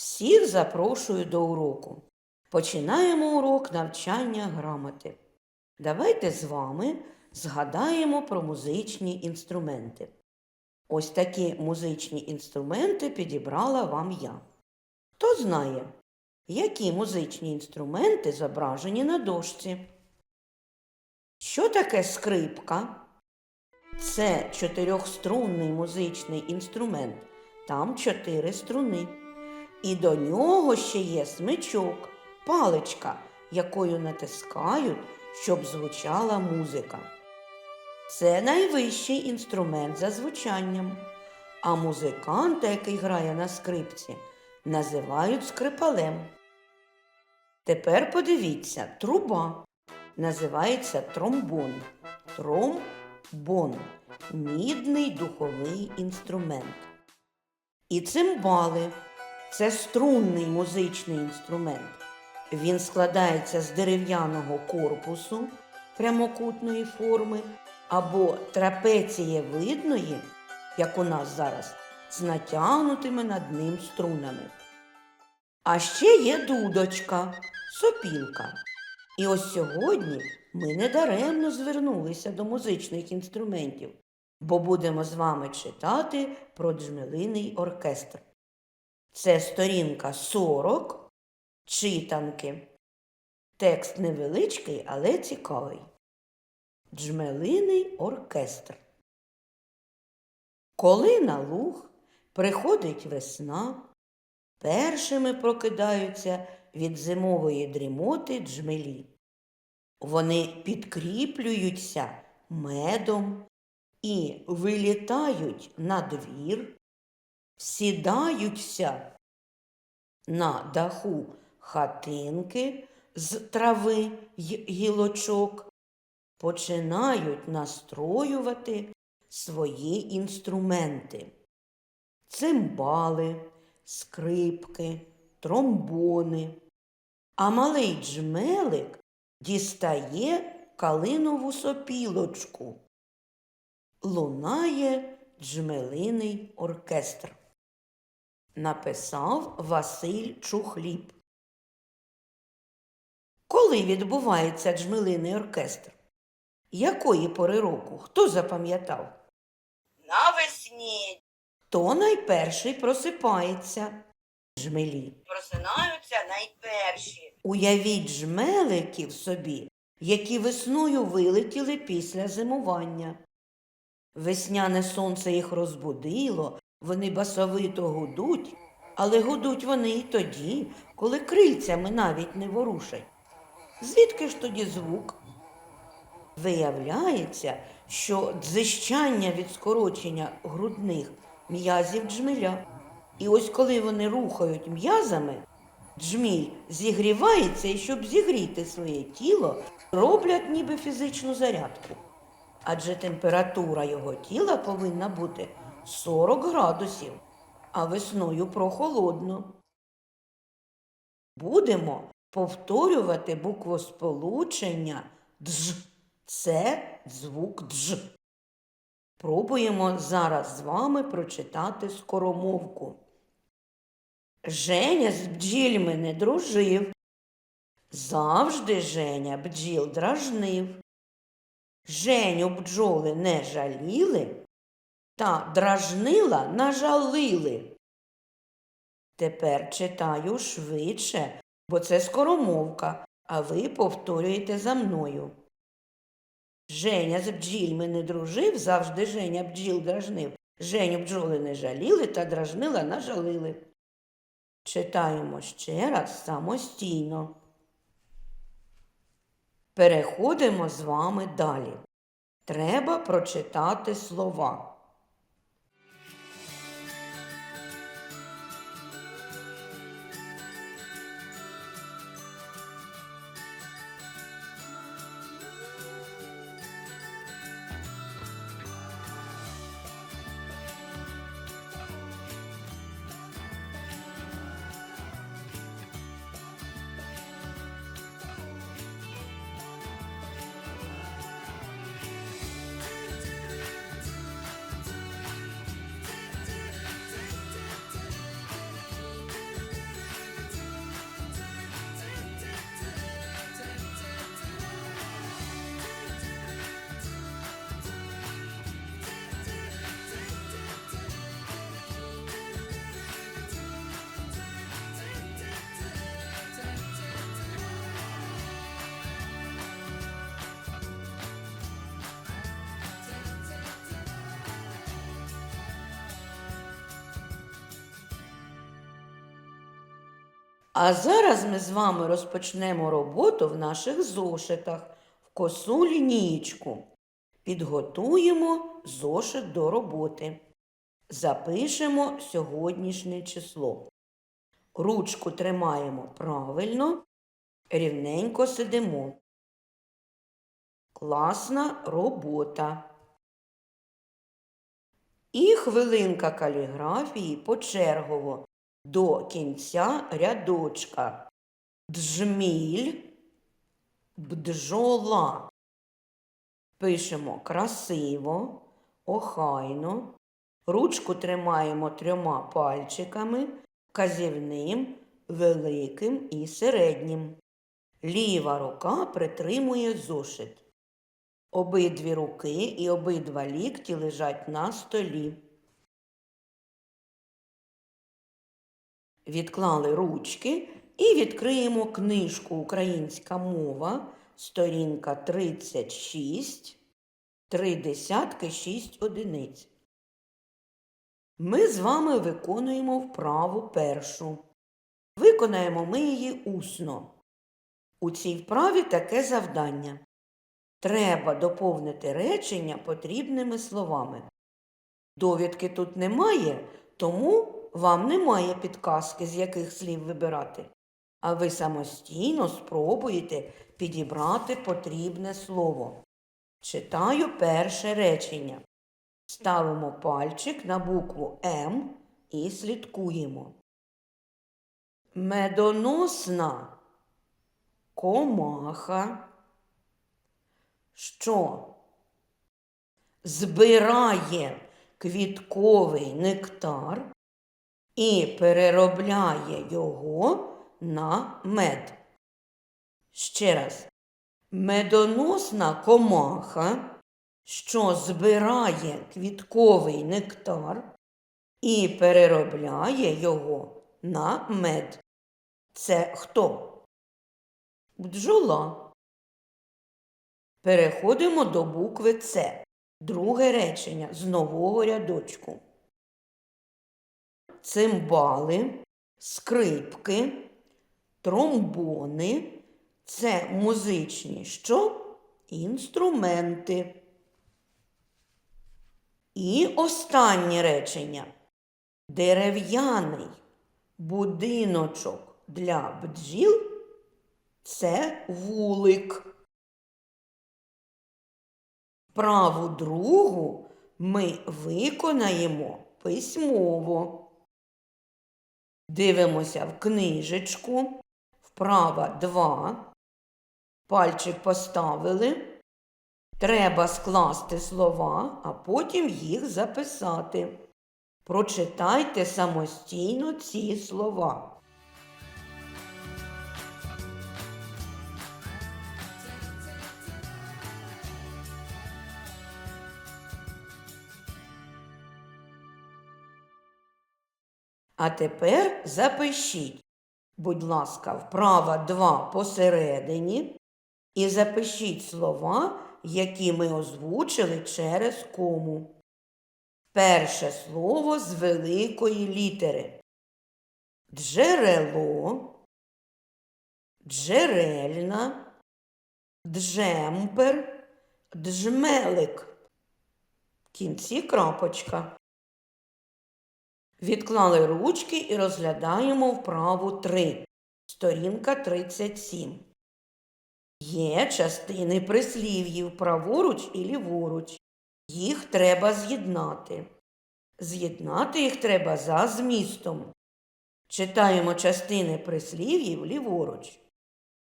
Всіх запрошую до уроку. Починаємо урок навчання грамоти. Давайте з вами згадаємо про музичні інструменти. Ось такі музичні інструменти підібрала вам я. Хто знає, які музичні інструменти зображені на дошці? Що таке скрипка? Це чотирьохструнний музичний інструмент. Там чотири струни. І до нього ще є смичок, паличка, якою натискають, щоб звучала музика. Це найвищий інструмент за звучанням. А музиканта, який грає на скрипці, називають скрипалем. Тепер подивіться, труба називається тромбон. Тромбон мідний духовий інструмент. І цимбали це струнний музичний інструмент. Він складається з дерев'яного корпусу прямокутної форми або трапецієвидної, як у нас зараз, з натягнутими над ним струнами. А ще є дудочка, сопілка. І ось сьогодні ми недаремно звернулися до музичних інструментів, бо будемо з вами читати про джмелиний оркестр. Це сторінка 40 читанки. Текст невеличкий, але цікавий. Джмелиний оркестр. Коли на луг приходить весна, першими прокидаються від зимової дрімоти джмелі. Вони підкріплюються медом і вилітають на двір, сідаються на даху хатинки з трави й гілочок, починають настроювати свої інструменти. Цимбали, скрипки, тромбони. А малий джмелик дістає калинову сопілочку. Лунає джмелиний оркестр. Написав Василь Чухліб. Коли відбувається джмелиний оркестр? Якої пори року? Хто запам'ятав? Навесні Хто найперший просипається? Жмелі. просинаються найперші. Уявіть жмеликів собі, які весною вилетіли після зимування. Весняне сонце їх розбудило, вони басовито гудуть, але гудуть вони і тоді, коли крильцями навіть не ворушать. Звідки ж тоді звук? Виявляється, що дзищання від скорочення грудних м'язів джмеля. І ось коли вони рухають м'язами, джміль зігрівається і щоб зігріти своє тіло, роблять ніби фізичну зарядку. Адже температура його тіла повинна бути 40 градусів, а весною прохолодно. Будемо повторювати буквосполучення дж. Це звук дж. Пробуємо зараз з вами прочитати скоромовку. Женя з бджільми не дружив. Завжди Женя бджіл дражнив. Женю бджоли не жаліли, та дражнила нажалили. Тепер читаю швидше, бо це скоромовка, а ви повторюєте за мною. Женя з бджільми не дружив, завжди Женя бджіл дражнив. Женю бджоли не жаліли та дражнила нажалили. Читаємо ще раз самостійно. Переходимо з вами далі. Треба прочитати слова. А зараз ми з вами розпочнемо роботу в наших зошитах в косу лінієчку. Підготуємо зошит до роботи. Запишемо сьогоднішнє число. Ручку тримаємо правильно, рівненько сидимо. Класна робота. І хвилинка каліграфії почергово до кінця рядочка. Джміль, бджола. Пишемо красиво, охайно. Ручку тримаємо трьома пальчиками, казівним, великим і середнім. Ліва рука притримує зошит. Обидві руки і обидва лікті лежать на столі. Відклали ручки і відкриємо книжку Українська мова, сторінка 36, три десятки, шість одиниць. Ми з вами виконуємо вправу першу. Виконаємо ми її усно. У цій вправі таке завдання. Треба доповнити речення потрібними словами. Довідки тут немає, тому вам немає підказки, з яких слів вибирати. А ви самостійно спробуєте підібрати потрібне слово. Читаю перше речення. Ставимо пальчик на букву М і слідкуємо. Медоносна комаха, що збирає квітковий нектар і переробляє його на мед. Ще раз. Медоносна комаха, що збирає квітковий нектар і переробляє його на мед. Це хто? Бджола. Переходимо до букви С. Друге речення з нового рядочку. Цимбали, скрипки, тромбони це музичні що? Інструменти. І останнє речення. Дерев'яний будиночок для бджіл це вулик. Праву другу ми виконаємо письмово. Дивимося в книжечку. Вправа 2. Пальчик поставили. Треба скласти слова, а потім їх записати. Прочитайте самостійно ці слова. А тепер запишіть, будь ласка, вправа 2 посередині і запишіть слова, які ми озвучили через кому. Перше слово з великої літери. Джерело, джерельна, джемпер, джмелик. В кінці крапочка. Відклали ручки і розглядаємо вправу 3. Сторінка 37. Є частини прислів'їв праворуч і ліворуч. Їх треба з'єднати. З'єднати їх треба за змістом. Читаємо частини прислів'їв ліворуч.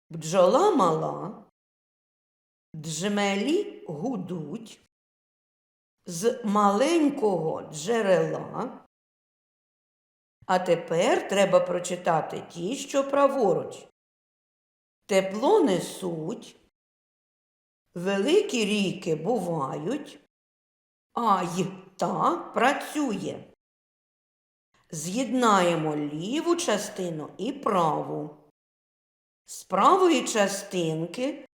Бджола мала, джмелі гудуть, з маленького джерела. А тепер треба прочитати ті, що праворуч. Тепло несуть, великі ріки бувають, а й та працює. З'єднаємо ліву частину і праву. З правої частинки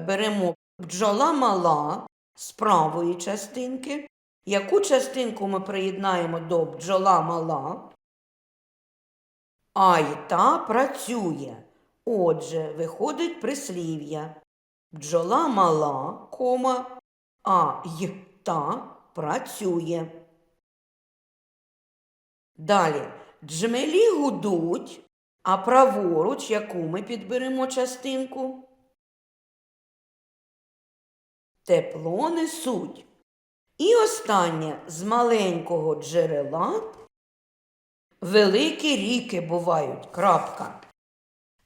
беремо бджола мала з правої частинки. Яку частинку ми приєднаємо до бджола мала? А й та працює. Отже, виходить прислів'я. Бджола мала, кома, а й та працює. Далі. Джмелі гудуть, а праворуч, яку ми підберемо частинку? Тепло несуть. І останнє з маленького джерела великі ріки бувають. Крапка.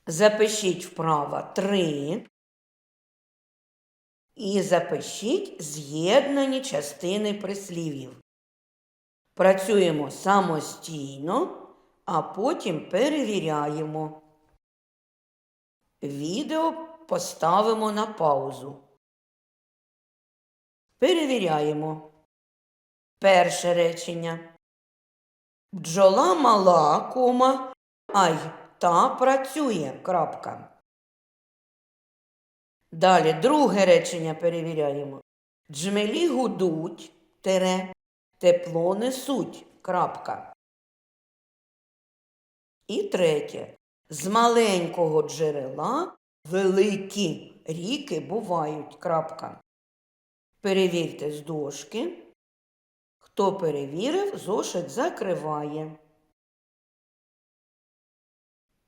Запишіть вправо три. І запишіть з'єднані частини прислів'їв. Працюємо самостійно, а потім перевіряємо. Відео поставимо на паузу. Перевіряємо. Перше речення. Бджола мала, кома, а й та працює. Крапка. Далі друге речення перевіряємо. Джмелі гудуть, тере, тепло несуть. Крапка. І третє. З маленького джерела великі ріки бувають. Крапка. Перевірте з дошки. Хто перевірив, зошит закриває.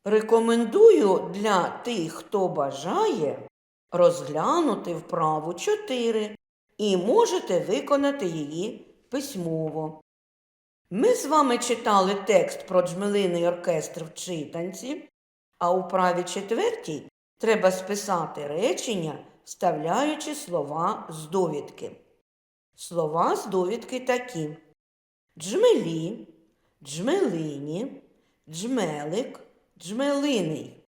Рекомендую для тих, хто бажає, розглянути вправу 4 і можете виконати її письмово. Ми з вами читали текст про джмелиний оркестр в читанці, а у праві четвертій треба списати речення, вставляючи слова з довідки. Слова з довідки такі: джмелі, джмелині, джмелик, джмелиний.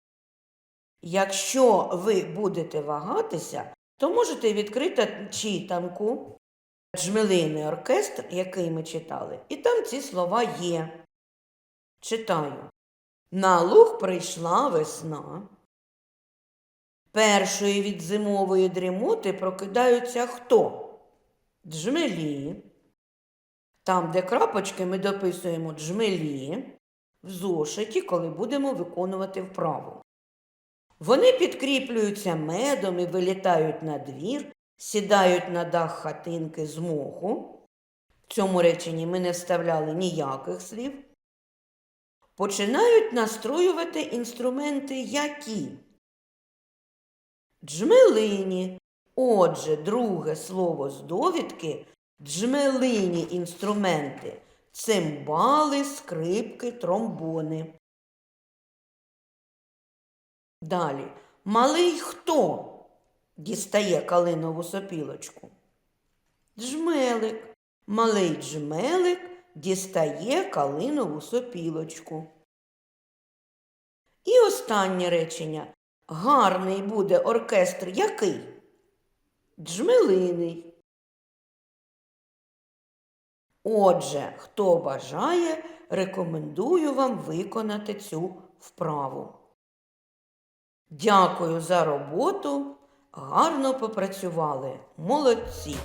Якщо ви будете вагатися, то можете відкрити читанку Джмелиний оркестр, який ми читали, і там ці слова є. Читаю. На луг прийшла весна. Першої від зимової дрімоти прокидаються хто? Джмелі. Там, де крапочки, ми дописуємо джмелі в зошиті, коли будемо виконувати вправу. Вони підкріплюються медом і вилітають на двір, сідають на дах хатинки з моху. В цьому реченні ми не вставляли ніяких слів. Починають настроювати інструменти які? Джмелині. Отже, друге слово з довідки джмелині інструменти цимбали, скрипки, тромбони. Далі. Малий хто дістає калинову сопілочку? Джмелик. Малий джмелик дістає калинову сопілочку. І останнє речення. Гарний буде оркестр який? Джмелиний. Отже, хто бажає, рекомендую вам виконати цю вправу. Дякую за роботу. Гарно попрацювали. Молодці!